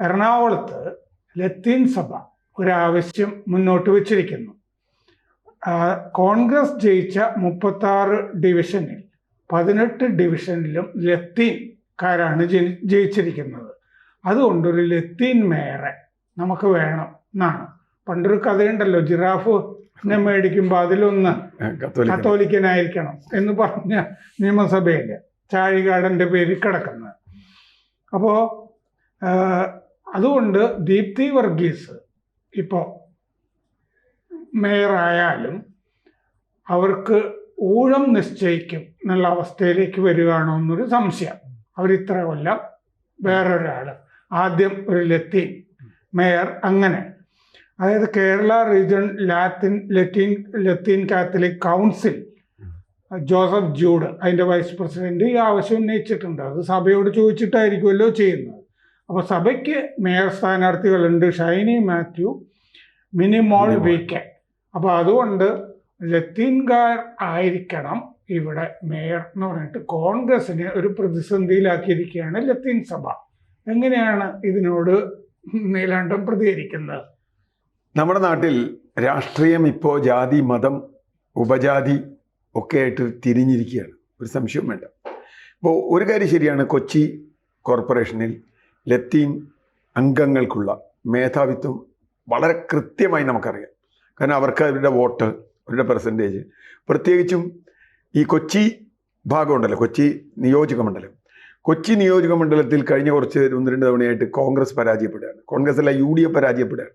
എറണാകുളത്ത് ലത്തീൻ സഭ ഒരാവശ്യം മുന്നോട്ട് വച്ചിരിക്കുന്നു. കോൺഗ്രസ് ജയിച്ച മുപ്പത്താറ് ഡിവിഷനിൽ പതിനെട്ട് ഡിവിഷനിലും ലത്തീൻകാരാണ് ജയി- ജയിച്ചിരിക്കുന്നത്. അതുകൊണ്ടൊരു ലത്തീൻ മേയറെ നമുക്ക് വേണം എന്നാണ്. പണ്ടൊരു കഥയുണ്ടല്ലോ ജിറാഫിനെ മേടിക്കുമ്പോൾ അതിലൊന്ന് കത്തോലിക്ക കത്തോലിക്കനായിരിക്കണം എന്ന് പറഞ്ഞ നിയമസഭയിൽ ചാഴികാടന്റെ പേരിൽ കിടക്കുന്നത്. അപ്പോൾ അതുകൊണ്ട് ദീപ്തി വർഗീസ് ഇപ്പോൾ മേയറായാലും അവർക്ക് ഊഴം നിശ്ചയിക്കും എന്നുള്ള അവസ്ഥയിലേക്ക് വരികയാണോ എന്നൊരു സംശയം. അവരിത്ര കൊല്ലം വേറൊരാൾ ആദ്യം ഒരു ലത്തീൻ മേയർ അങ്ങനെ. അതായത് Kerala region Latin Latin Latin Catholic council Joseph Jude അതിന്റെ വൈസ് പ്രസിഡന്റ് ഈ ആവശ്യം ഉന്നയിച്ചിട്ടുണ്ട്. അത് സഭയോട് ചോദിച്ചിട്ടായിരിക്കുമല്ലോ ചെയ്യുന്നത്. അപ്പോൾ സഭയ്ക്ക് മേയർ സ്ഥാനാർത്ഥികളുണ്ട് ഷൈനി മാത്യു മിനിമോൾ. V K. അപ്പോൾ അതുകൊണ്ട് ലത്തീൻകാർ ആയിരിക്കണം ഇവിടെ മേയർ എന്ന് പറഞ്ഞിട്ട്. കോൺഗ്രസിനെ ഒരു പ്രതിസന്ധിയിലാക്കിയിരിക്കുകയാണ് ലത്തീൻ സഭ. എങ്ങനെയാണ് ഇതിനോട് നീലാണ്ടം പ്രതികരിക്കുന്നത്? നമ്മുടെ നാട്ടിൽ രാഷ്ട്രീയം ഇപ്പോൾ ജാതി മതം ഉപജാതി ഒക്കെ ആയിട്ട് തിരിഞ്ഞിരിക്കുകയാണ്. ഒരു സംശയം വേണ്ട. ഇപ്പോൾ ഒരു കാര്യം ശരിയാണ് കൊച്ചി കോർപ്പറേഷനിൽ ലത്തീൻ അംഗങ്ങൾക്കുള്ള മേധാവിത്വം വളരെ കൃത്യമായി നമുക്കറിയാം. കാരണം അവർക്ക് അവരുടെ വോട്ട് അവരുടെ പെർസെന്റേജ് പ്രത്യേകിച്ചും ഈ കൊച്ചി ഭാഗമുണ്ടല്ലോ കൊച്ചി നിയോജക മണ്ഡലം. കൊച്ചി നിയോജക മണ്ഡലത്തിൽ കഴിഞ്ഞ കുറച്ച് ഒന്ന് രണ്ട് തവണയായിട്ട് കോൺഗ്രസ് പരാജയപ്പെടുകയാണ്. കോൺഗ്രസ് അല്ല യു ഡി എഫ് പരാജയപ്പെടുകയാണ്.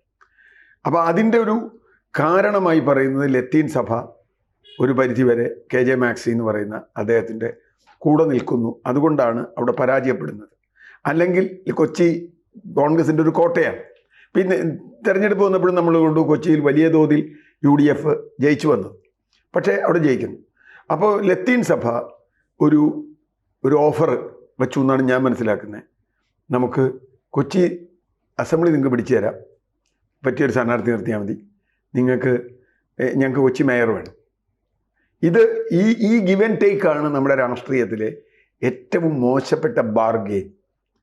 അപ്പോൾ അതിന്റെ ഒരു കാരണമായി പറയുന്നത് ലത്തീൻ സഭ ഒരു പരിധിവരെ കെ ജെ മാക്സി എന്ന് പറയുന്ന അദ്ദേഹത്തിന്റെ കൂടെ നിൽക്കുന്നു. അതുകൊണ്ടാണ് അവിടെ പരാജയപ്പെടുന്നത്. അല്ലെങ്കിൽ കൊച്ചി കോൺഗ്രസിന്റെ ഒരു കോട്ടയാണ്. പിന്നെ തെരഞ്ഞെടുപ്പ് വന്നപ്പോഴും നമ്മൾ കൊണ്ടു കൊച്ചിയിൽ വലിയ തോതിൽ യു ഡി എഫ് ജയിച്ചു വന്നു. പക്ഷേ അവിടെ ജയിക്കുന്നു. അപ്പോൾ ലത്തീൻ സഭ ഒരു ഒരു ഓഫർ വെച്ചു എന്നാണ് ഞാൻ മനസ്സിലാക്കുന്നത്. നമുക്ക് കൊച്ചി അസംബ്ലി നിങ്ങൾക്ക് പിടിച്ചു തരാം. പറ്റിയൊരു സ്ഥാനാർത്ഥി നിർത്തിയാൽ മതി. നിങ്ങൾക്ക് ഞങ്ങൾക്ക് കൊച്ചി മേയർ വേണം. ഇത് ഈ ഈ ഗിവ് ആൻഡ് ടേക്ക് ആണ് നമ്മുടെ രാഷ്ട്രീയത്തിലെ ഏറ്റവും മോശപ്പെട്ട ബാർഗെയിൻ.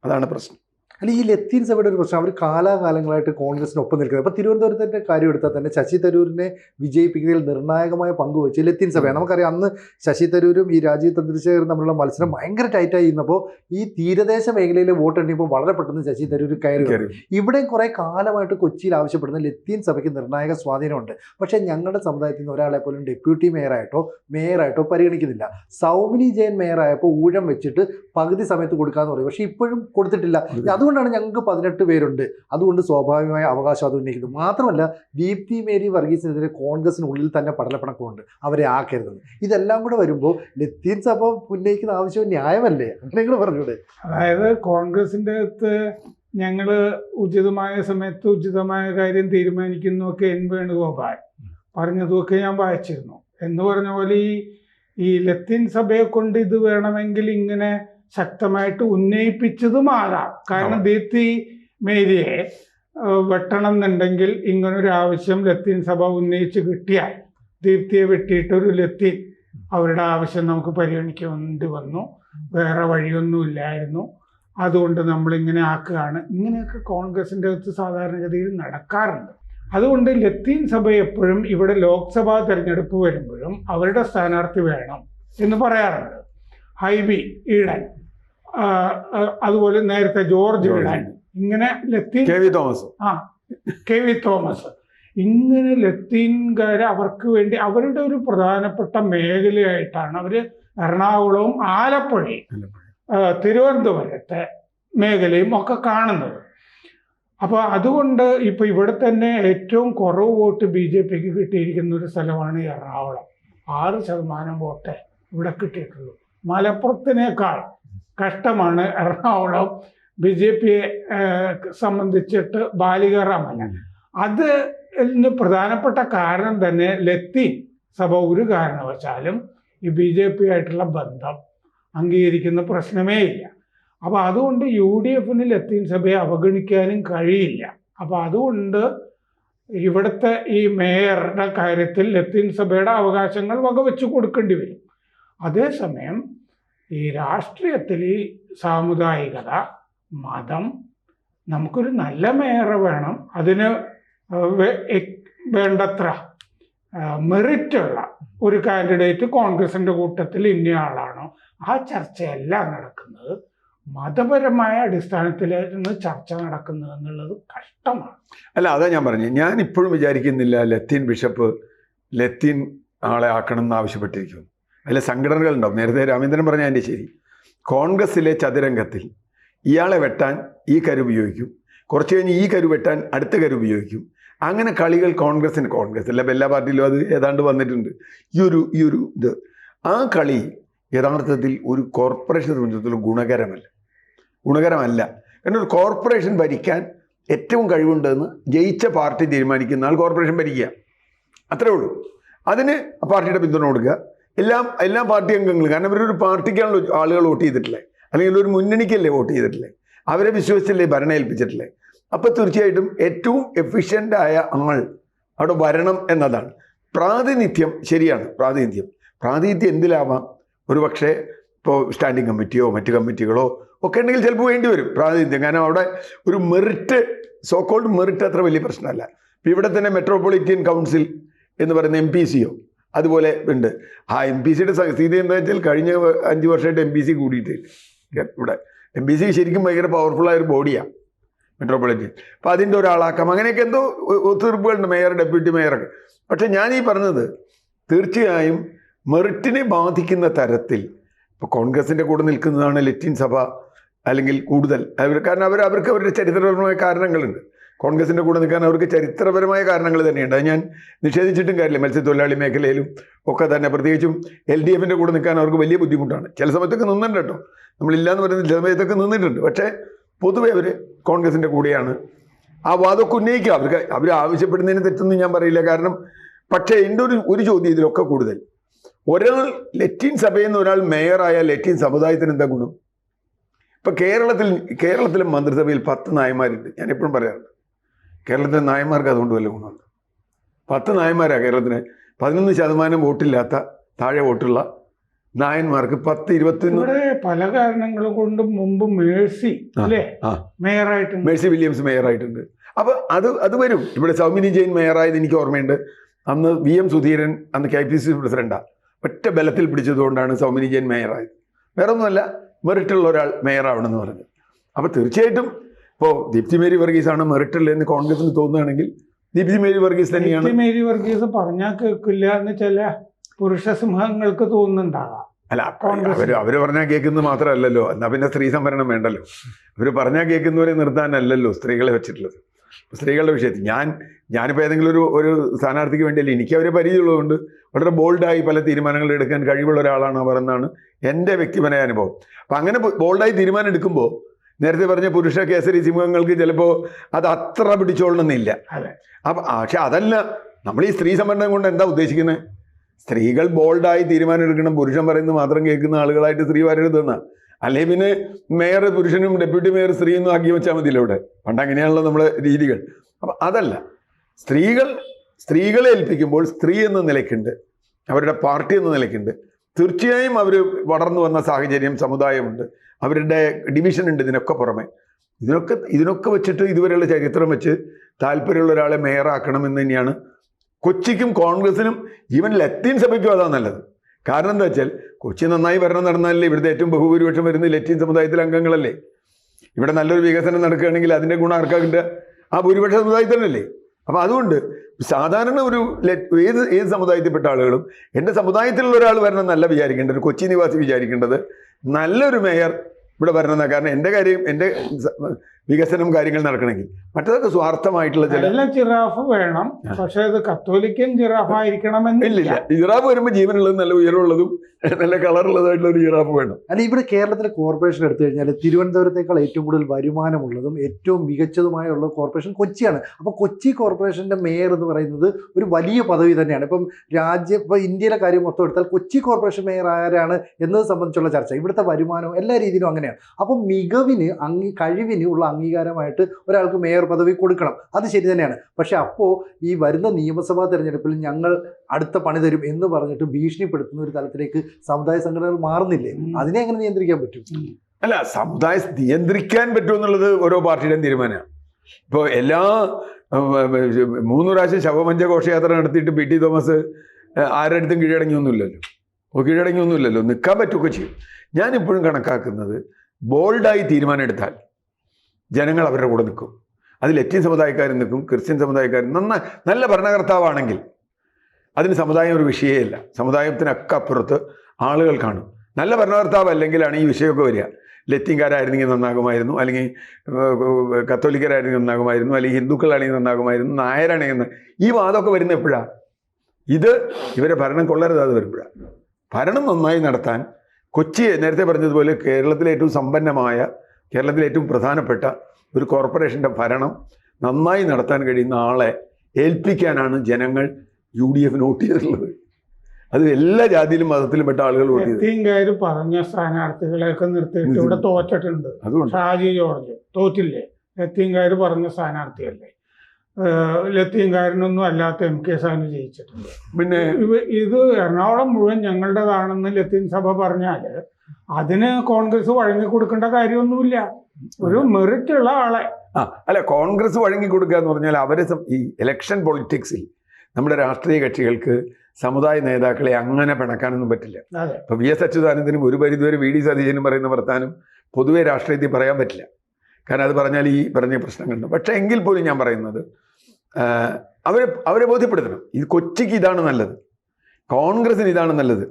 അതാണ് പ്രശ്നം. അല്ല ഈ ലത്തീൻ സഭയുടെ ഒരു പ്രശ്നം. അവർ കാലാകാലങ്ങളായിട്ട് കോൺഗ്രസിനൊപ്പം നിൽക്കുന്നത്. അപ്പോൾ തിരുവനന്തപുരത്തിന്റെ കാര്യം എടുത്താൽ തന്നെ ശശി തരൂരിനെ വിജയിപ്പിക്കുന്നതിൽ നിർണായകമായ പങ്ക് വഹിച്ച്. ലത്തീൻ സഭയാണ്. നമുക്കറിയാം അന്ന് ശശി തരൂരും ഈ രാജീവ് ചന്ദ്രശേഖരും തമ്മിലുള്ള മത്സരം ഭയങ്കര ടൈറ്റായി ഇരുന്നപ്പോൾ ഈ തീരദേശ മേഖലയിലെ വോട്ട് എണ്ണിയപ്പോൾ വളരെ പെട്ടെന്ന് ശശി തരൂർ കയറി വന്നു. കയറി. ഇവിടെ കുറേ കാലമായിട്ട് കൊച്ചിയിൽ ആവശ്യപ്പെടുന്ന ലത്തീൻ സഭയ്ക്ക് നിർണായക സ്വാധീനമുണ്ട്. പക്ഷേ ഞങ്ങളുടെ സമുദായത്തിൽ നിന്ന് ഒരാളെ പോലും ഡെപ്യൂട്ടി മേയറായിട്ടോ മേയറായിട്ടോ പരിഗണിക്കുന്നില്ല. സൗമിനി ജയൻ മേയറായപ്പോൾ ഊഴം വെച്ചിട്ട് പകുതി സമയത്ത് കൊടുക്കാമെന്ന് പറയും. പക്ഷേ ഇപ്പോഴും കൊടുത്തിട്ടില്ല. അതുകൊണ്ടാണ് ഞങ്ങൾക്ക് പതിനെട്ട് പേരുണ്ട്. അതുകൊണ്ട് സ്വാഭാവികമായ അവകാശം അത് ഉന്നയിക്കുന്നു. മാത്രമല്ല ദീപ്തി മേരി വർഗീസിനെതിരെ കോൺഗ്രസിനുള്ളിൽ തന്നെ പടലപ്പണക്കമുണ്ട്. അവരെ ആക്കരുതെന്ന് ഇതെല്ലാം കൂടെ വരുമ്പോൾ ലത്തീൻ സഭ ഉന്നയിക്കുന്ന ആവശ്യം ന്യായമല്ലേ? അങ്ങനെ നിങ്ങൾ പറഞ്ഞൂടെ? അതായത് കോൺഗ്രസിന്റെ അകത്ത് ഞങ്ങൾ ഉചിതമായ സമയത്ത് ഉചിതമായ കാര്യം തീരുമാനിക്കുന്നതൊക്കെ എൻ വേണുഗോപാൽ. പറഞ്ഞതുമൊക്കെ ഞാൻ വായിച്ചിരുന്നു. എന്ന് പറഞ്ഞ പോലെ ഈ ഈ ലത്തീൻ സഭയെ കൊണ്ട് ഇത് വേണമെങ്കിൽ ഇങ്ങനെ ശക്തമായിട്ട് ഉന്നയിപ്പിച്ചതുമാകാം കാരണം ദീപ്തി മേരിയെ വെട്ടണം എന്നുണ്ടെങ്കിൽ ഇങ്ങനൊരു ആവശ്യം ലത്തീൻ സഭ ഉന്നയിച്ച് കിട്ടിയാൽ ദീപ്തിയെ വെട്ടിയിട്ടൊരു ലത്തീൻ അവരുടെ ആവശ്യം നമുക്ക് പരിഗണിക്കേണ്ടി വന്നു. വേറെ വഴിയൊന്നുമില്ലായിരുന്നു. അതുകൊണ്ട് നമ്മളിങ്ങനെ ആക്കുകയാണ്. ഇങ്ങനെയൊക്കെ കോൺഗ്രസിന്റെ അകത്ത് സാധാരണഗതിയിൽ നടക്കാറുണ്ട്. അതുകൊണ്ട് ലത്തീൻ സഭ എപ്പോഴും ഇവിടെ ലോക്സഭാ തെരഞ്ഞെടുപ്പ് വരുമ്പോഴും അവരുടെ സ്ഥാനാർത്ഥി വേണം എന്ന് പറയാറുണ്ട്. ഹൈബി ഈഡൻ അതുപോലെ നേരത്തെ ജോർജ് ജോർജ്. ഇങ്ങനെ ലത്തീൻ കെ വി തോമസ്. ആ കെ വി തോമസ്. ഇങ്ങനെ ലത്തീൻകാർ അവർക്ക് വേണ്ടി അവരുടെ ഒരു പ്രധാനപ്പെട്ട മേഖലയായിട്ടാണ് അവർ എറണാകുളവും ആലപ്പുഴയും തിരുവനന്തപുരത്തെ മേഖലയും ഒക്കെ കാണുന്നത്. അപ്പോൾ അതുകൊണ്ട് ഇപ്പോൾ ഇവിടെ തന്നെ ഏറ്റവും കുറവ് വോട്ട് ബി ജെ പിക്ക് കിട്ടിയിരിക്കുന്ന ഒരു സ്ഥലമാണ് എറണാകുളം. ആറ് ശതമാനം വോട്ടേ ഇവിടെ കിട്ടിയിട്ടുള്ളൂ. മലപ്പുറത്തിനേക്കാൾ കഷ്ടമാണ് എറണാകുളം ബി ജെ പിയെ സംബന്ധിച്ചിട്ട് ബാലികറാമല്ല. അത് പ്രധാനപ്പെട്ട കാരണം തന്നെ ലത്തീൻ സഭ ഒരു കാരണവശാലും ഈ ബി ജെ പി ആയിട്ടുള്ള ബന്ധം അംഗീകരിക്കുന്ന പ്രശ്നമേ ഇല്ല. അപ്പോൾ അതുകൊണ്ട് യു ഡി എഫിന് ലത്തീൻ സഭയെ അവഗണിക്കാനും കഴിയില്ല. അപ്പോൾ അതുകൊണ്ട് ഇവിടുത്തെ ഈ മേയറുടെ കാര്യത്തിൽ ലത്തീൻ സഭയുടെ അവകാശങ്ങൾ വകവെച്ച് കൊടുക്കേണ്ടി വരും. അതേസമയം ഈ രാഷ്ട്രീയത്തിൽ ഈ സാമുദായികത മതം നമുക്കൊരു നല്ല മേയർ വേണം. അതിന് വേണ്ടത്ര മെറിറ്റുള്ള ഒരു കാൻഡിഡേറ്റ് കോൺഗ്രസിന്റെ കൂട്ടത്തിൽ ഇന്നയാളാണോ ആ ചർച്ചയല്ല നടക്കുന്നത് മതപരമായ അടിസ്ഥാനത്തിലായിരുന്നു ചർച്ച നടക്കുന്നത് എന്നുള്ളത് കഷ്ടമാണ്. അല്ല അതാ ഞാൻ പറഞ്ഞു. ഞാൻ ഇപ്പോഴും വിചാരിക്കുന്നില്ല ലത്തീൻ ബിഷപ്പ് ലത്തീൻ ആളെ ആക്കണം എന്ന് ആവശ്യപ്പെട്ടിരിക്കുന്നു. അതിൽ സംഘടനകളുണ്ടാവും നേരത്തെ രാമേന്ദ്രൻ പറഞ്ഞ അതിന്റെ ശരി. കോൺഗ്രസ്സിലെ ചതുരംഗത്തിൽ ഇയാളെ വെട്ടാൻ ഈ കരു ഉപയോഗിക്കും. കുറച്ച് കഴിഞ്ഞ് ഈ കരു വെട്ടാൻ അടുത്ത കരു ഉപയോഗിക്കും. അങ്ങനെ കളികൾ കോൺഗ്രസ്സിന് കോൺഗ്രസ് അല്ല എല്ലാ പാർട്ടിയിലും അത് ഏതാണ്ട് വന്നിട്ടുണ്ട്. ഈ ഒരു ഈ ഒരു ഇത്. ആ കളി യഥാർത്ഥത്തിൽ ഒരു കോർപ്പറേഷൻ സംബന്ധിച്ചിടത്തോളം ഗുണകരമല്ല. ഗുണകരമല്ല. കാരണം ഒരു കോർപ്പറേഷൻ ഭരിക്കാൻ ഏറ്റവും കഴിവുണ്ടെന്ന് ജയിച്ച പാർട്ടി തീരുമാനിക്കുന്ന ആൾ കോർപ്പറേഷൻ ഭരിക്കുക. അത്രേ ഉള്ളൂ. അതിന് പാർട്ടിയുടെ പിന്തുണ കൊടുക്കുക. എല്ലാം എല്ലാ പാർട്ടി അംഗങ്ങളും കാരണം ഇവരൊരു പാർട്ടിക്കാണല്ലോ ആളുകൾ വോട്ട് ചെയ്തിട്ടില്ലേ? അല്ലെങ്കിൽ ഒരു മുന്നണിക്കല്ലേ വോട്ട് ചെയ്തിട്ടില്ലേ? അവരെ വിശ്വസിച്ചല്ലേ ഭരണം ഏൽപ്പിച്ചിട്ടില്ലേ? അപ്പോൾ തീർച്ചയായിട്ടും ഏറ്റവും എഫിഷ്യന്റ് ആയ ആൾ അവിടെ വരണം എന്നതാണ്. പ്രാതിനിധ്യം ശരിയാണ് പ്രാതിനിധ്യം. പ്രാതിനിധ്യം എന്തിലാവാം? ഒരു പക്ഷേ ഇപ്പോൾ സ്റ്റാൻഡിംഗ് കമ്മിറ്റിയോ മറ്റ് കമ്മിറ്റികളോ ഒക്കെ ഉണ്ടെങ്കിൽ ചിലപ്പോൾ വേണ്ടി വരും പ്രാതിനിധ്യം. കാരണം അവിടെ ഒരു മെറിറ്റ് സോക്കോൾഡ് മെറിറ്റ് അത്ര വലിയ പ്രശ്നമല്ല. ഇപ്പം ഇവിടെ തന്നെ മെട്രോപൊളിറ്റൻ കൗൺസിൽ എന്ന് പറയുന്ന എം പി സിയോ അതുപോലെ ഉണ്ട്. ആ എം പി സിയുടെ സ്ഥിതി എന്താ വെച്ചാൽ കഴിഞ്ഞ അഞ്ച് വർഷമായിട്ട് എം പി സി കൂടിയിട്ട് ഇവിടെ. എം പി സി ശരിക്കും ഭയങ്കര പവർഫുള്ളായ ഒരു ബോഡിയാണ് മെട്രോപൊളിറ്റൻ അപ്പോൾ അതിന്റെ ഒരാളാക്കാം. അങ്ങനെയൊക്കെ എന്തോ ഒത്തുതീർപ്പുകളുണ്ട് മേയർ ഡെപ്യൂട്ടി മേയറൊക്കെ. പക്ഷേ ഞാൻ ഈ പറഞ്ഞത് തീർച്ചയായും മെറിറ്റിനെ ബാധിക്കുന്ന തരത്തിൽ ഇപ്പോൾ കോൺഗ്രസിന്റെ കൂടെ നിൽക്കുന്നതാണ് ലെറ്റിൻ സഭ അല്ലെങ്കിൽ കൂടുതൽ. അവർ കാരണം അവർ അവർക്ക് അവരുടെ ചരിത്രപരമായ കാരണങ്ങളുണ്ട്. കോൺഗ്രസിന്റെ കൂടെ നിൽക്കാൻ അവർക്ക് ചരിത്രപരമായ കാരണങ്ങൾ തന്നെയുണ്ട്. അത് ഞാൻ നിഷേധിച്ചിട്ടും കാര്യമില്ല. മത്സ്യത്തൊഴിലാളി മേഖലയിലും ഒക്കെ തന്നെ പ്രത്യേകിച്ചും എൽ ഡി എഫിന്റെ കൂടെ നിൽക്കാൻ അവർക്ക് വലിയ ബുദ്ധിമുട്ടാണ്. ചില സമയത്തൊക്കെ നിന്നിട്ടുണ്ട് കേട്ടോ. നമ്മളില്ലാന്ന് പറയുന്ന ചില സമയത്തൊക്കെ നിന്നിട്ടുണ്ട്. പക്ഷേ പൊതുവെ അവർ കോൺഗ്രസിന്റെ കൂടെയാണ്. ആ വാദമൊക്കെ ഉന്നയിക്കുക അവർക്ക് അവർ ആവശ്യപ്പെടുന്നതിന് തെറ്റൊന്നും ഞാൻ പറയില്ല. കാരണം പക്ഷേ എന്റെ ഒരു ഒരു ചോദ്യം ഇതിലൊക്കെ കൂടുതൽ. ഒരാൾ ലറ്റിൻ സഭയിൽ നിന്ന് ഒരാൾ മേയറായ ലറ്റിൻ സമുദായത്തിന് എന്താ ഗുണം? ഇപ്പം കേരളത്തിൽ കേരളത്തിലെ മന്ത്രിസഭയിൽ പത്ത് നായന്മാരുണ്ട്. ഞാൻ എപ്പോഴും പറയാറുണ്ട്. കേരളത്തിലെ നായന്മാർക്ക് അതുകൊണ്ട് വല്ല ഗുണമുണ്ട്. പത്ത് നായന്മാരാണ് കേരളത്തിന്. പതിനൊന്ന് ശതമാനം വോട്ടില്ലാത്ത താഴെ വോട്ടുള്ള നായന്മാർക്ക് പത്ത് ഇരുപത്തിയൊന്ന് പല കാരണങ്ങൾ കൊണ്ടും മുമ്പ് മേഴ്സി അല്ലേ. മേയറായിട്ടുണ്ട്. മേഴ്സി വില്യംസ് മേയറായിട്ടുണ്ട്. അപ്പൊ അത് അത് വരും. ഇവിടെ സൗമിനി ജെയിൻ മേയറായത് എനിക്ക് ഓർമ്മയുണ്ട്. അന്ന് വി എം സുധീരൻ അന്ന് കെ പി സി പ്രസിഡന്റാണ് ഒറ്റ ബലത്തിൽ പിടിച്ചതുകൊണ്ടാണ് സൗമിനി ജെയിൻ മേയറായത്. വേറെ ഒന്നുമല്ല മെറിറ്റുള്ള ഒരാൾ മേയറാവണമെന്ന് പറഞ്ഞത്. അപ്പോൾ തീർച്ചയായിട്ടും ഇപ്പോൾ ദീപ്തി മേരി വർഗീസാണ് എന്ന് കോൺഗ്രസിന് തോന്നുകയാണെങ്കിൽ ദീപ്തി മേരി വർഗീസ് തന്നെയാണ്. ദീപ്തി മേരി വർഗീസ് പറഞ്ഞാൽ കേൾക്കില്ല എന്ന് ചില പുരുഷ സിംഹങ്ങൾക്ക് തോന്നുന്നുണ്ടാകാം. അല്ല അവർ അവർ അവർ പറഞ്ഞാൽ കേൾക്കുന്നത് മാത്രമല്ലല്ലോ. എന്നാൽ പിന്നെ സ്ത്രീ സംവരണം വേണ്ടല്ലോ. അവർ പറഞ്ഞാൽ കേൾക്കുന്നവരെ നിർത്താനല്ലല്ലോ സ്ത്രീകളെ വെച്ചിട്ടുള്ളത്. സ്ത്രീകളുടെ വിഷയത്തിൽ ഞാൻ ഞാനിപ്പോൾ ഏതെങ്കിലും ഒരു ഒരു സ്ഥാനാർത്ഥിക്ക് വേണ്ടിയല്ല എനിക്ക് അവരെ പരിചയമുള്ളതുകൊണ്ട് വളരെ ബോൾഡായി പല തീരുമാനങ്ങൾ എടുക്കാൻ കഴിവുള്ള ഒരാളാണ് അവർ എന്നാണ് എന്റെ വ്യക്തിപരമായ അനുഭവം. അപ്പം അങ്ങനെ ബോൾഡായി തീരുമാനം എടുക്കുമ്പോൾ നേരത്തെ പറഞ്ഞ പുരുഷ കേസരി സിംഹങ്ങൾക്ക് ചിലപ്പോൾ അത് അത്ര പിടിച്ചോളണമെന്നില്ല. അപ്പം പക്ഷെ അതല്ല നമ്മൾ ഈ സ്ത്രീ സംവരണം കൊണ്ട് എന്താ ഉദ്ദേശിക്കുന്നത് സ്ത്രീകൾ ബോൾഡായി തീരുമാനം എടുക്കണം പുരുഷൻ പറയുന്നത് മാത്രം കേൾക്കുന്ന ആളുകളായിട്ട് സ്ത്രീ വരരുതെന്ന അല്ലെ പിന്നെ മേയർ പുരുഷനും ഡെപ്യൂട്ടി മേയർ സ്ത്രീയൊന്നും ആക്കി വെച്ചാൽ മതിയല്ലോ ഇവിടെ. പണ്ട് അങ്ങനെയാണല്ലോ നമ്മളെ രീതികൾ. അപ്പം അതല്ല. സ്ത്രീകൾ സ്ത്രീകളെ ഏൽപ്പിക്കുമ്പോൾ സ്ത്രീ എന്ന നിലയ്ക്കുണ്ട് അവരുടെ പാർട്ടി എന്ന നിലയ്ക്കുണ്ട്. തീർച്ചയായും അവർ വളർന്നു വന്ന സാഹചര്യം സമുദായമുണ്ട്. അവരുടെ ഡിവിഷൻ ഉണ്ട് ഇതിനൊക്കെ പുറമെ. ഇതിനൊക്കെ ഇതിനൊക്കെ വെച്ചിട്ട് ഇതുവരെയുള്ള ചരിത്രം വെച്ച് താല്പര്യമുള്ള ഒരാളെ മേയറാക്കണം എന്ന് തന്നെയാണ് കൊച്ചിക്കും കോൺഗ്രസിനും ഈവൻ ലത്തീൻ സഭയ്ക്കും അതാണ് നല്ലത്. കാരണം എന്താ വെച്ചാൽ കൊച്ചി നന്നായി ഭരണം നടന്നാലല്ലേ ഇവിടുത്തെ ഏറ്റവും ബഹുഭൂരിപക്ഷം വരുന്ന ലത്തീൻ സമുദായത്തിലെ അംഗങ്ങളല്ലേ? ഇവിടെ നല്ലൊരു വികസനം നടക്കുകയാണെങ്കിൽ അതിന്റെ ഗുണം ആർക്കാ കിട്ടുക? ആ ഭൂരിപക്ഷ സമുദായത്തിനല്ലേ? അപ്പോൾ അതുകൊണ്ട് സാധാരണ ഒരു ഏത് ഏത് സമുദായത്തിൽപ്പെട്ട ആളുകളും എന്റെ സമുദായത്തിലുള്ള ഒരാൾ വരണം എന്നല്ല വിചാരിക്കേണ്ടത് ഒരു കൊച്ചി നിവാസി വിചാരിക്കേണ്ടത്. നല്ലൊരു മേയർ ഇവിടെ വരണം എന്നാ കാരണം എന്റെ കാര്യം എന്റെ വികസനം കാര്യങ്ങൾ നടക്കണമെങ്കിൽ. മറ്റതൊക്കെ സ്വാർത്ഥമായിട്ടുള്ള ചില നല്ല ജിറാഫ് വേണം. പക്ഷേ അത് കത്തോലിക്കൻ ജിറാഫ് ആയിരിക്കണമെന്നില്ല ഇല്ലില്ല ജിറാഫ് വരുമ്പോൾ ജീവനുള്ളതും നല്ല ഉയരമുള്ളതും നല്ല കളറുള്ളതായിട്ടുള്ള ഒരു ജിറാഫ് വേണം. അല്ല ഇവിടെ കേരളത്തിലെ കോർപ്പറേഷൻ എടുത്തു കഴിഞ്ഞാൽ തിരുവനന്തപുരത്തേക്കാൾ ഏറ്റവും കൂടുതൽ വരുമാനമുള്ളതും ഏറ്റവും മികച്ചതുമായുള്ള കോർപ്പറേഷൻ കൊച്ചിയാണ്. അപ്പോൾ കൊച്ചി കോർപ്പറേഷന്റെ മേയർ എന്ന് പറയുന്നത് ഒരു വലിയ പദവി തന്നെയാണ്. ഇപ്പം രാജ്യം ഇപ്പോൾ ഇന്ത്യയിലെ കാര്യം മൊത്തം എടുത്താൽ കൊച്ചി കോർപ്പറേഷൻ മേയർ ആരാണ് എന്നത് സംബന്ധിച്ചുള്ള ചർച്ച. ഇവിടുത്തെ വരുമാനവും എല്ലാ രീതിയിലും അങ്ങനെയാണ്. അപ്പോൾ മികവിന് അങ്ങ് കഴിവിന് ഉള്ള അംഗീകാരമായിട്ട് ഒരാൾക്ക് മേയർ പദവി കൊടുക്കണം. അത് ശരി തന്നെയാണ്. പക്ഷെ അപ്പോൾ ഈ വരുന്ന നിയമസഭാ തെരഞ്ഞെടുപ്പിൽ ഞങ്ങൾ അടുത്ത പണി തരും എന്ന് പറഞ്ഞിട്ട് ഭീഷണിപ്പെടുത്തുന്ന ഒരു തലത്തിലേക്ക് സമുദായ സംഘടനകൾ മാറുന്നില്ലേ? അതിനെ എങ്ങനെ നിയന്ത്രിക്കാൻ പറ്റും? അല്ല സമുദായ നിയന്ത്രിക്കാൻ പറ്റുമെന്നുള്ളത് ഓരോ പാർട്ടിയുടെയും തീരുമാനമാണ്. ഇപ്പോൾ എല്ലാ മൂന്ന് പ്രാവശ്യം ശവമഞ്ച ഘോഷയാത്ര നടത്തിയിട്ട് പി ടി തോമസ് ഏഹ്, ആരുടെ അടുത്തും കീഴടങ്ങിയൊന്നുമില്ലല്ലോ. ഓ കീഴടങ്ങിയൊന്നുമില്ലല്ലോ. നിൽക്കാൻ പറ്റുകയൊക്കെ ചെയ്യും. ഞാനിപ്പോഴും കണക്കാക്കുന്നത് ബോൾഡായി തീരുമാനം എടുത്താൽ ജനങ്ങൾ അവരുടെ കൂടെ നിൽക്കും. അതിൽ ലത്തീൻ സമുദായക്കാരും നിൽക്കും ക്രിസ്ത്യൻ സമുദായക്കാരും നന്ന നല്ല ഭരണകർത്താവാണെങ്കിൽ അതിന് സമുദായം ഒരു വിഷയമല്ല സമുദായത്തിനൊക്കെ അപ്പുറത്ത് ആളുകൾ കാണും. നല്ല ഭരണകർത്താവ് അല്ലെങ്കിലാണ് ഈ വിഷയമൊക്കെ വരിക. ലത്തീൻകാരായിരുന്നെങ്കിൽ നന്നാകുമായിരുന്നു അല്ലെങ്കിൽ കത്തോലിക്കരായിരുന്നെങ്കിൽ നന്നാകുമായിരുന്നു അല്ലെങ്കിൽ ഹിന്ദുക്കളാണെങ്കിൽ നന്നാകുമായിരുന്നു നായരാണെങ്കിൽ ഈ വാദമൊക്കെ വരുന്ന എപ്പോഴാണ് ഇത് ഇവരെ ഭരണം കൊള്ളരുതാതെ വരുമ്പോഴാണ് ഭരണം നന്നായി നടത്താൻ കൊച്ചി നേരത്തെ പറഞ്ഞതുപോലെ കേരളത്തിലെ ഏറ്റവും സമ്പന്നമായ കേരളത്തിലെ ഏറ്റവും പ്രധാനപ്പെട്ട ഒരു കോർപ്പറേഷന്റെ ഭരണം നന്നായി നടത്താൻ കഴിയുന്ന ആളെ ഏൽപ്പിക്കാനാണ് ജനങ്ങൾ യു ഡി എഫിന് വോട്ട് ചെയ്തിട്ടുള്ളത്. അത് എല്ലാ ജാതിയിലും മതത്തിലും പെട്ട ആളുകൾ വോട്ട് ചെയ്തു. പറഞ്ഞ സ്ഥാനാർത്ഥികളെയൊക്കെ നിർത്തിയിട്ട് ഇവിടെ തോറ്റിട്ടുണ്ട്. അതുകൊണ്ട്. ഷാജി ജോർജ് തോറ്റില്ലേ? ലത്തീൻകാര് പറഞ്ഞ സ്ഥാനാർത്ഥിയല്ലേ? ഏഹ് ലത്തീൻകാരനൊന്നും അല്ലാത്ത എം കെ സാനു ജയിച്ചിട്ടുണ്ട്. പിന്നെ ഇത് എറണാകുളം മുഴുവൻ ഞങ്ങളുടേതാണെന്ന് ലത്തീൻ സഭ പറഞ്ഞാൽ അതിന് കോൺഗ്രസ് വഴങ്ങി കൊടുക്കേണ്ട കാര്യമൊന്നുമില്ല. ഒരു മെറിറ്റുള്ള ആളെ. ആ അല്ല കോൺഗ്രസ് വഴങ്ങി കൊടുക്കുക എന്ന് പറഞ്ഞാൽ അവരെ ഈ ഇലക്ഷൻ പൊളിറ്റിക്സിൽ നമ്മുടെ രാഷ്ട്രീയ കക്ഷികൾക്ക് സമുദായ നേതാക്കളെ അങ്ങനെ പിണക്കാനൊന്നും പറ്റില്ല. ഇപ്പൊ വി എസ് അച്യുതാനന്ദനും ഒരു പരിധിവരെ വി ഡി സതീശനും പറയുന്ന വർത്താനം പൊതുവെ രാഷ്ട്രീയത്തിൽ പറയാൻ പറ്റില്ല. കാരണം അത് പറഞ്ഞാൽ ഈ പറഞ്ഞ പ്രശ്നങ്ങളുണ്ട്. പക്ഷേ എങ്കിൽ പോലും ഞാൻ പറയുന്നത് അവരെ അവരെ ബോധ്യപ്പെടുത്തണം. ഇത് കൊച്ചിക്ക് ഇതാണ് നല്ലത്. കോൺഗ്രസിന് ഇതാണ് നല്ലത്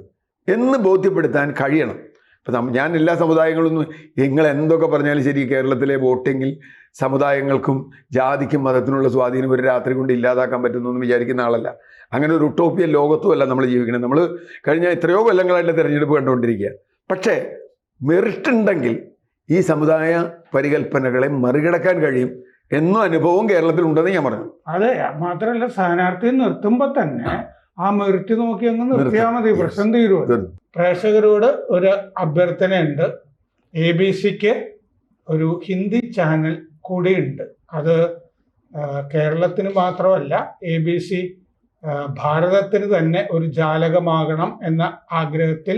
എന്ന് ബോധ്യപ്പെടുത്താൻ കഴിയണം. ഇപ്പം ഞാൻ എല്ലാ സമുദായങ്ങളൊന്നും നിങ്ങൾ എന്തൊക്കെ പറഞ്ഞാലും ശരി കേരളത്തിലെ വോട്ടിങ്ങിൽ സമുദായങ്ങൾക്കും ജാതിക്കും മതത്തിനുള്ള സ്വാധീനം ഒരു രാത്രി കൊണ്ട് ഇല്ലാതാക്കാൻ പറ്റുന്നു എന്ന് വിചാരിക്കുന്ന ആളല്ല. അങ്ങനെ ഒരു ഉട്ടോപ്പിയ ലോകത്തും അല്ല നമ്മൾ ജീവിക്കുന്നത്. നമ്മൾ കഴിഞ്ഞ എത്രയോ കൊല്ലങ്ങളായിട്ട് തിരഞ്ഞെടുപ്പ് കണ്ടുകൊണ്ടിരിക്കുക പക്ഷേ മെറിറ്റ് ഉണ്ടെങ്കിൽ ഈ സമുദായ പരികൽപ്പനകളെ മറികടക്കാൻ കഴിയും എന്ന കേരളത്തിൽ ഉണ്ടെന്ന് ഞാൻ പറഞ്ഞു. അതെ മാത്രമല്ല സ്ഥാനാർത്ഥി നിർത്തുമ്പോ തന്നെ ആ മെറിറ്റ് നോക്കി അങ്ങ് നിർത്തിയാൽ മതി. പ്രശ്നം തീരുമോ പ്രേക്ഷകരോട് ഒരു അഭ്യർത്ഥനയുണ്ട്. എ ബി സിക്ക് ഒരു ഹിന്ദി ചാനൽ കൂടിയുണ്ട്. അത് കേരളത്തിന് മാത്രമല്ല എ ബി സി ഭാരതത്തിന് തന്നെ ഒരു ജാലകമാകണം എന്ന ആഗ്രഹത്തിൽ